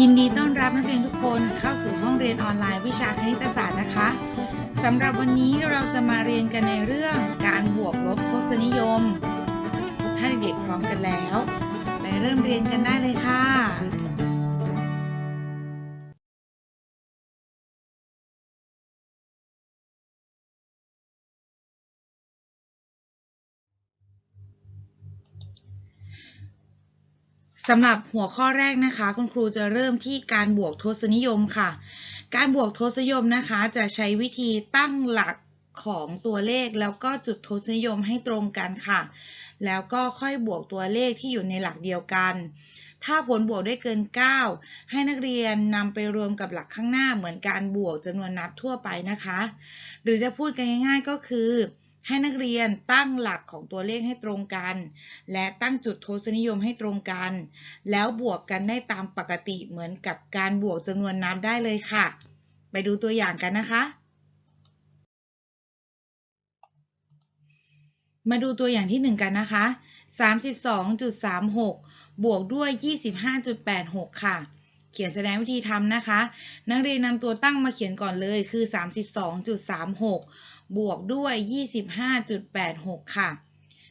ยินดีต้อนรับนักเรียนทุกคนเข้าสู่ห้องเรียนออนไลน์วิชาคณิตศาสตร์นะคะสำหรับวันนี้เราจะมาเรียนกันในเรื่องการบวกลบทศนิยม ถ้าเด็กๆพร้อมกันแล้ว ไปเริ่มเรียนกันได้เลยค่ะ สำหรับหัวข้อแรกนะคะ คุณครูจะเริ่มที่การบวกทศนิยมค่ะ การบวกทศนิยมนะคะ จะใช้วิธีตั้งหลักของตัวเลขแล้วก็จุดทศนิยมให้ตรงกันค่ะ แล้วก็ค่อยบวกตัวเลขที่อยู่ในหลักเดียวกัน ถ้าผลบวกได้เกิน 9 ให้นักเรียนนำไปรวมกับหลักข้างหน้าเหมือนการบวกจำนวนนับทั่วไปนะคะ หรือจะพูดกันง่าย ๆก็คือ ให้นักเรียนตั้งหลักของตัวเลขให้ตรงกัน และตั้งจุดทศนิยมให้ตรงกัน แล้วบวกกันได้ตามปกติเหมือนกับการบวกจำนวนนับได้เลยค่ะ ไปดูตัวอย่างกันนะคะ มาดูตัวอย่างที่ 1 กันนะคะ 32.36 บวกด้วย 25.86 ค่ะเขียนแสดงวิธีทำนะคะ นักเรียนนำตัวตั้งมาเขียนก่อนเลยคือ 32.36 บวกด้วย 25.86 ค่ะ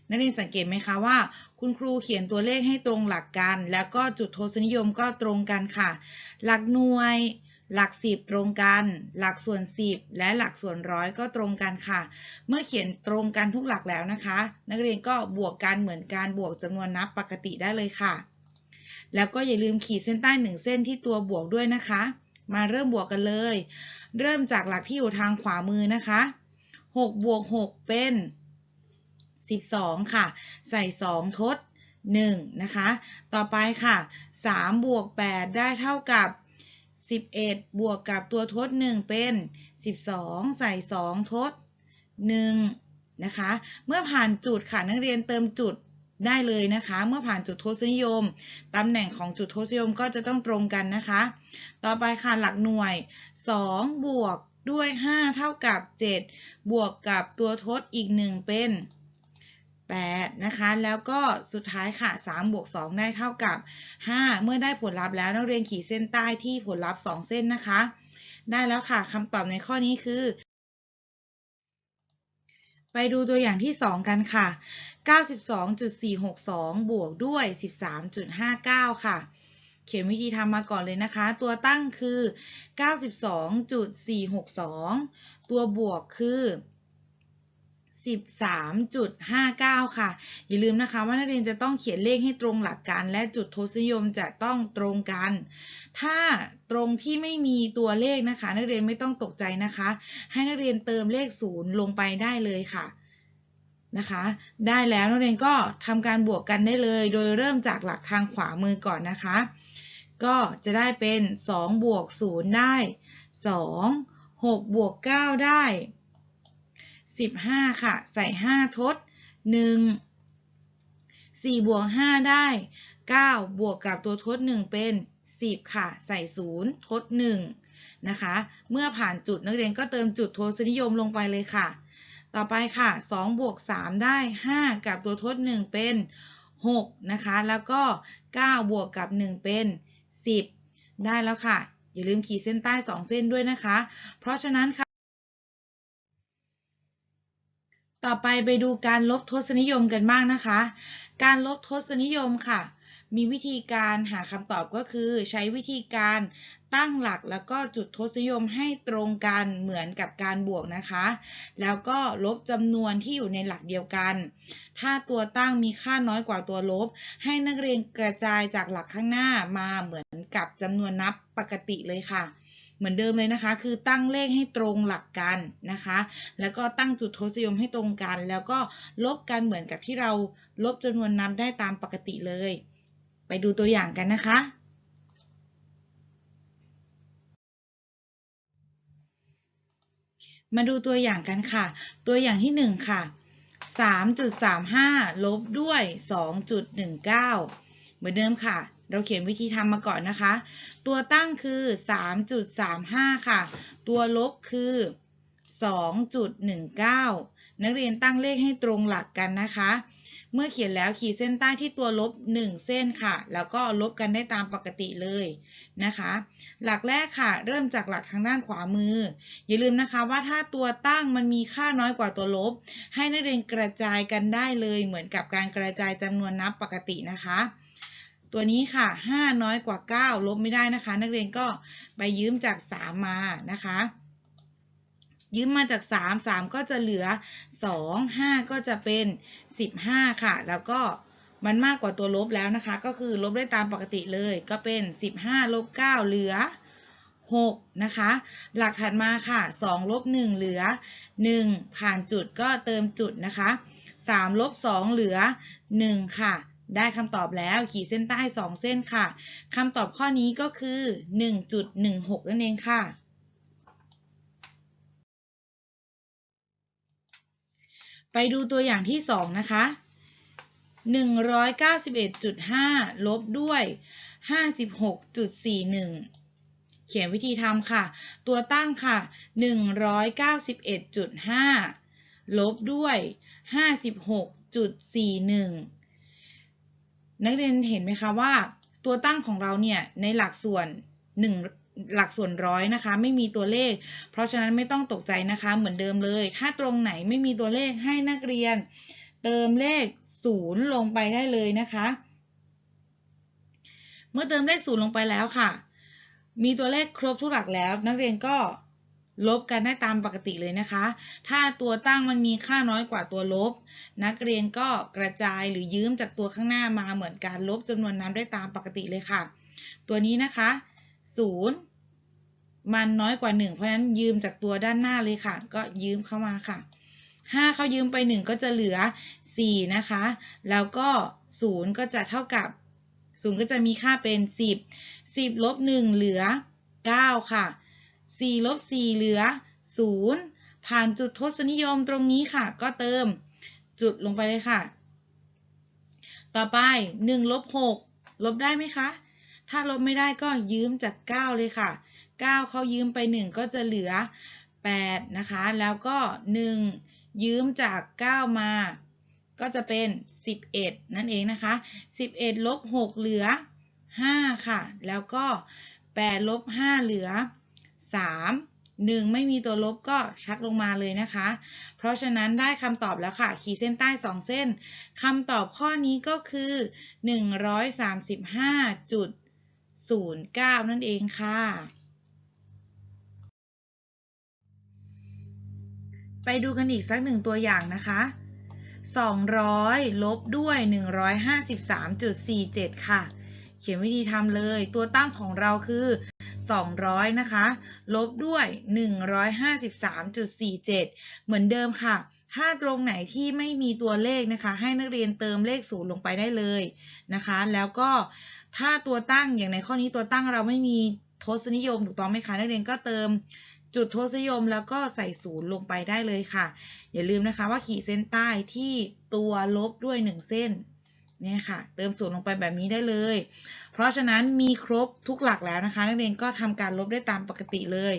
นักเรียนสังเกตไหมคะว่า คุณครูเขียนตัวเลขให้ตรงหลักกัน แล้วก็จุดทศนิยมก็ตรงกันค่ะ หลักหน่วย หลักสิบตรงกัน หลักส่วนสิบและหลักส่วนร้อยก็ตรงกันค่ะ เมื่อเขียนตรงกันทุกหลักแล้วนะคะ นักเรียนก็บวกกันเหมือนการบวกจำนวนนับปกติได้เลยค่ะ แล้วก็อย่าลืมขีดเส้นใต้หนึ่งเส้นที่ตัวบวกด้วยนะคะ มาเริ่มบวกกันเลย เริ่มจากหลักที่อยู่ทางขวามือนะคะ 6บวก6เป็น 12 ค่ะ ใส่ 2 ทด 1 นะคะ ต่อไปค่ะ 3 บวก 8 ได้เท่ากับ 11 บวกกับตัวทด 1 เป็น 12 ใส่ 2 ทด 1 นะคะ เมื่อผ่านจุดค่ะนักเรียนเติมจุดได้เลยนะคะ เมื่อผ่านจุดทศนิยม ตำแหน่งของจุดทศนิยมก็จะต้องตรงกันนะคะ ต่อไปค่ะหลักหน่วย 2 บวก ด้วย 5 เท่ากับ 7 บวกกับตัวทดอีก 1 เป็น 8 นะคะ แล้วก็สุดท้ายค่ะ 3 บวก 2 ได้เท่ากับ 5 เมื่อได้ผลลัพธ์แล้วนักเรียนขีดเส้นใต้ที่ผลลัพธ์ 2 เส้นนะคะ ได้แล้วค่ะคำตอบในข้อนี้คือ ไปดูตัวอย่างที่ 2 กันค่ะ 92.462 บวกด้วย 13.59 ค่ะ เขียนวิธีทำมาก่อนเลยนะคะ ตัวตั้งคือ 92.462 ตัวบวกคือ 13.59 ค่ะ อย่าลืมนะคะว่านักเรียนจะต้องเขียนเลขให้ตรงหลักการและจุดทศนิยมจะต้องตรงกัน ถ้าตรงที่ไม่มีตัวเลขนะคะ นักเรียนไม่ต้องตกใจนะคะ ให้นักเรียนเติมเลขศูนย์ลงไปได้เลยค่ะ นะคะ ได้แล้วนักเรียนก็ทำการบวกกันได้เลย โดยเริ่มจากหลักทางขวามือก่อนนะคะ ก็จะได้เป็น 2 บวก 0 ได้ 2 6 บวก 9 ได้ 15 ค่ะ ใส่ 5 ทด 1 4 บวก 5 ได้ 9 บวกกับตัวทด 1 เป็น 10 ค่ะ ใส่ 0 ทด 1 นะคะ เมื่อผ่านจุดนักเรียนก็เติมจุดทศนิยมลงไปเลยค่ะ ต่อไปค่ะ2บวก3ได้ 5 กับตัวทด 1 เป็น 6 นะคะ แล้วก็ 9 บวกกับ 1 เป็น 10 ได้แล้วค่ะ อย่าลืมขีดเส้นใต้ 2 เส้นด้วยนะคะ เพราะฉะนั้นค่ะ ต่อไปไปดูการลบทศนิยมกันบ้างนะคะ การลบทศนิยมค่ะ มีวิธีการหาคำตอบก็คือ ใช้วิธีการตั้งหลักแล้วก็จุดทศนิยมให้ตรงกันเหมือนกับการบวกนะคะ แล้วก็ลบจำนวนที่อยู่ในหลักเดียวกัน ถ้าตัวตั้งมีค่าน้อยกว่าตัวลบ ให้นักเรียนกระจายจากหลักข้างหน้ามาเหมือนกับจำนวนนับปกติเลยค่ะเหมือนเดิมเลยนะคะ คือตั้งเลขให้ตรงหลักกันนะคะ แล้วก็ตั้งจุดทศนิยมให้ตรงกัน แล้วก็ลบกันเหมือนกับที่เราลบจำนวนนับได้ตามปกติเลย ไปดูตัวอย่างกันนะคะ มาดูตัวอย่างกันค่ะ ตัวอย่างที่ 1 ค่ะ 3.35 ลบด้วย 2.19 เหมือนเดิมค่ะ เราเขียนวิธีทำมาก่อนนะคะ ตัวตั้งคือ 3.35 ค่ะ ตัวลบคือ 2.19 นักเรียนตั้งเลขให้ตรงหลักกันนะคะ เมื่อเขียนแล้วขีดเส้นใต้ที่ตัวลบ 1 เส้นค่ะ แล้วก็ลบกันได้ตามปกติเลยนะคะ หลักแรกค่ะ เริ่มจากหลักทางด้านขวามือ อย่าลืมนะคะว่าถ้าตัวตั้งมันมีค่าน้อยกว่าตัวลบ ให้นักเรียนกระจายกันได้เลย เหมือนกับการกระจายจำนวนนับปกตินะคะ ตัวนี้ค่ะ 5 น้อยกว่า 9 ลบไม่ได้นะคะ นักเรียนก็ไปยืมจาก 3 มานะคะ ยืมมาจาก 3 3 ก็จะเหลือ 2 5 ก็จะเป็น 15 ค่ะ แล้วก็มันมากกว่าตัวลบแล้วนะคะ ก็คือลบได้ตามปกติเลย ก็เป็น 15ลบ9เหลือ 6 นะคะ หลักถัดมาค่ะ 2 ลบ 1 เหลือ 1 ผ่านจุดก็เติมจุดนะคะ 3 ลบ 2 เหลือ 1 ค่ะ ได้คำตอบแล้วขีดเส้นใต้ 2 เส้นค่ะคำตอบข้อนี้ก็คือ 1.16 นั่นเองค่ะ ไปดูตัวอย่างที่ 2 นะคะ 191.5 ลบด้วย 56.41 เขียนวิธีทำค่ะ ตัวตั้งค่ะ 191.5 ลบด้วย 56.41 นักเรียนเห็นไหมคะว่า ตัวตั้งของเราเนี่ย ในหลักส่วน1 หลักส่วนร้อยนะคะ ไม่มีตัวเลข เพราะฉะนั้นไม่ต้องตกใจนะคะ เหมือนเดิมเลย ถ้าตรงไหนไม่มีตัวเลขให้นักเรียน เติมเลข0ลงไปได้เลยนะคะ เมื่อเติมเลข0ลงไปแล้วค่ะ มีตัวเลขครบทุกหลักแล้ว นักเรียนก็ลบกันได้ตามปกติเลยนะคะ ถ้าตัวตั้งมันมีค่าน้อยกว่าตัวลบ นักเรียนก็กระจายหรือยืมจากตัวข้างหน้ามาเหมือนการลบจำนวนนั้นได้ตามปกติเลยค่ะ ตัวนี้นะคะ 0 มันน้อยกว่า 1 เพราะฉะนั้นยืมจากตัวด้านหน้าเลยค่ะ ก็ยืมเข้ามาค่ะ 5 เขายืมไป 1 ก็จะเหลือ 4 นะคะ แล้วก็ 0 ก็จะเท่ากับ 0 ก็จะมีค่าเป็น 10 10ลบ1เหลือ 9 ค่ะ 4ลบ4เหลือ 0 ผ่านจุดทศนิยมตรงนี้ค่ะ ก็เติมจุดลงไปเลยค่ะ ต่อไป1ลบ6ลบได้ไหมคะ ถ้าลบไม่ได้ก็ยืมจาก 9 เลยค่ะ 9เขายืมไป 1 ก็จะเหลือ 8 นะคะ แล้วก็ 1 ยืมจาก 9 มา ก็จะเป็น 11 นั่นเองนะคะ 11 ลบ 6 เหลือ 5 ค่ะ แล้วก็ 8 ลบ 5 เหลือ 3 1 ไม่มีตัวลบก็ชักลงมาเลยนะคะ เพราะฉะนั้นได้คำตอบแล้วค่ะ ขีดเส้นใต้ 2 เส้นคำตอบข้อนี้ก็คือ 09 นั่นเองค่ะ ไปดูกันอีกสักหนึ่งตัวอย่างนะคะ 200 ลบด้วย 153.47 ค่ะ เขียนวิธีทำเลย ตัวตั้งของเราคือ 200 นะคะ ลบด้วย 153.47 เหมือนเดิมค่ะถ้าตรงไหนที่ไม่มีตัวเลขนะคะ ให้นักเรียนเติมเลขศูนย์ลงไปได้เลยนะคะ แล้วก็ ถ้าตัวตั้งอย่างในข้อนี้ตัวตั้งเราไม่มีทศนิยมถูกต้องไหมคะนักเรียนก็เติมจุดทศนิยมแล้วก็ใส่ศูนย์ลงไปได้เลยค่ะ อย่าลืมนะคะว่าขีดเส้นใต้ที่ตัวลบด้วย 1 เส้นเนี่ยค่ะ เติมศูนย์ลงไปแบบนี้ได้เลย เพราะฉะนั้นมีครบทุกหลักแล้วนะคะ นักเรียนก็ทำการลบได้ตามปกติเลย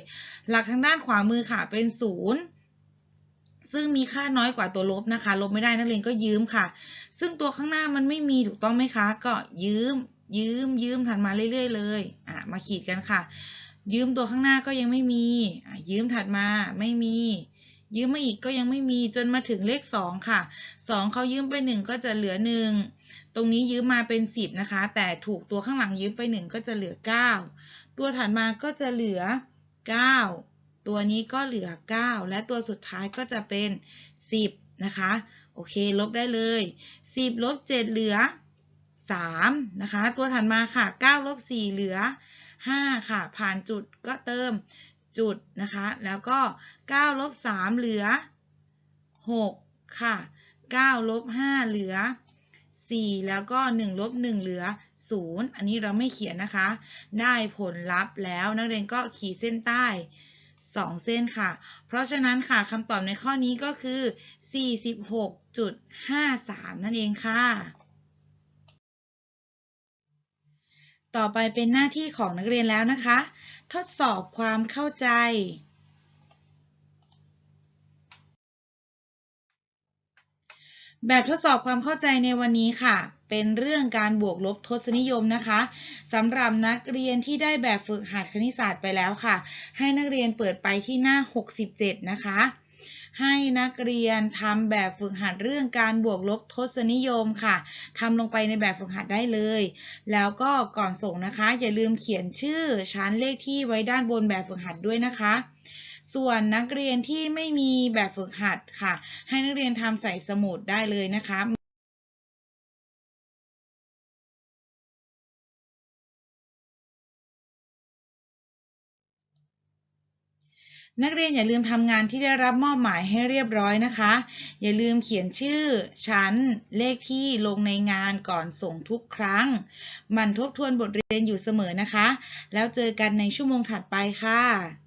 หลักทางด้านขวามือค่ะเป็นศูนย์ซึ่งมีค่าน้อยกว่าตัวลบนะคะ ลบไม่ได้นักเรียนก็ยืมค่ะ ซึ่งตัวข้างหน้ามันไม่มีถูกต้องไหมคะ ก็ยืม ยืมยืมถัดมาเรื่อย ๆ เลยอะมาขีดกันค่ะ ยืมตัวข้างหน้าก็ยังไม่มีอะยืมถัดมาไม่มี ยืมมาอีกก็ยังไม่มีจนมาถึงเลข 2 ค่ะ 2เขายืมไป 1 ก็จะเหลือ 1 ตรงนี้ยืมมาเป็น 10 นะคะ แต่ถูกตัวข้างหลังยืมไป 1 ก็จะเหลือ 9 ตัวถัดมาก็จะเหลือ 9 ตัวนี้ก็เหลือ 9 และตัวสุดท้ายก็จะเป็น 10 นะคะ โอเค ลบได้เลย 10 ลบ 7 เหลือ 3นะคะ ตัวถัดมาค่ะ9ลบ4เหลือ 5 ค่ะ ผ่านจุดก็เติมจุดนะคะ แล้วก็9ลบ3เหลือ 6 ค่ะ9ลบ5เหลือ 4 แล้วก็1ลบ1เหลือ 0 อันนี้เราไม่เขียนนะคะ ได้ผลลัพธ์แล้วนักเรียนก็ขีดเส้นใต้ 2 เส้นค่ะ เพราะฉะนั้นค่ะคำตอบในข้อนี้ก็คือ 46.53 นั่นเองค่ะ ต่อไปเป็นหน้าที่ของนักเรียนแล้วนะคะ ทดสอบความเข้าใจแบบทดสอบความเข้าใจในวันนี้ค่ะ เป็นเรื่องการบวกลบทศนิยมนะคะสำหรับนักเรียนที่ได้แบบฝึกหัดคณิตศาสตร์ไปแล้วค่ะ ให้นักเรียนเปิดไปที่หน้า 67 นะคะ ให้นักเรียนทำแบบฝึกหัดเรื่องการบวกลบทศนิยมค่ะทำลงไปในแบบฝึกหัดได้เลย แล้วก็ก่อนส่งนะคะ อย่าลืมเขียนชื่อชั้นเลขที่ไว้ด้านบนแบบฝึกหัดด้วยนะคะ ส่วนนักเรียนที่ไม่มีแบบฝึกหัดค่ะ ให้นักเรียนทำใส่สมุดได้เลยนะคะ นักเรียนอย่าลืมทำงานที่ได้รับมอบหมายให้เรียบร้อยนะคะ อย่าลืมเขียนชื่อ ชั้น เลขที่ลงในงานก่อนส่งทุกครั้ง มันทบทวนบทเรียนอยู่เสมอนะคะ แล้วเจอกันในชั่วโมงถัดไปค่ะ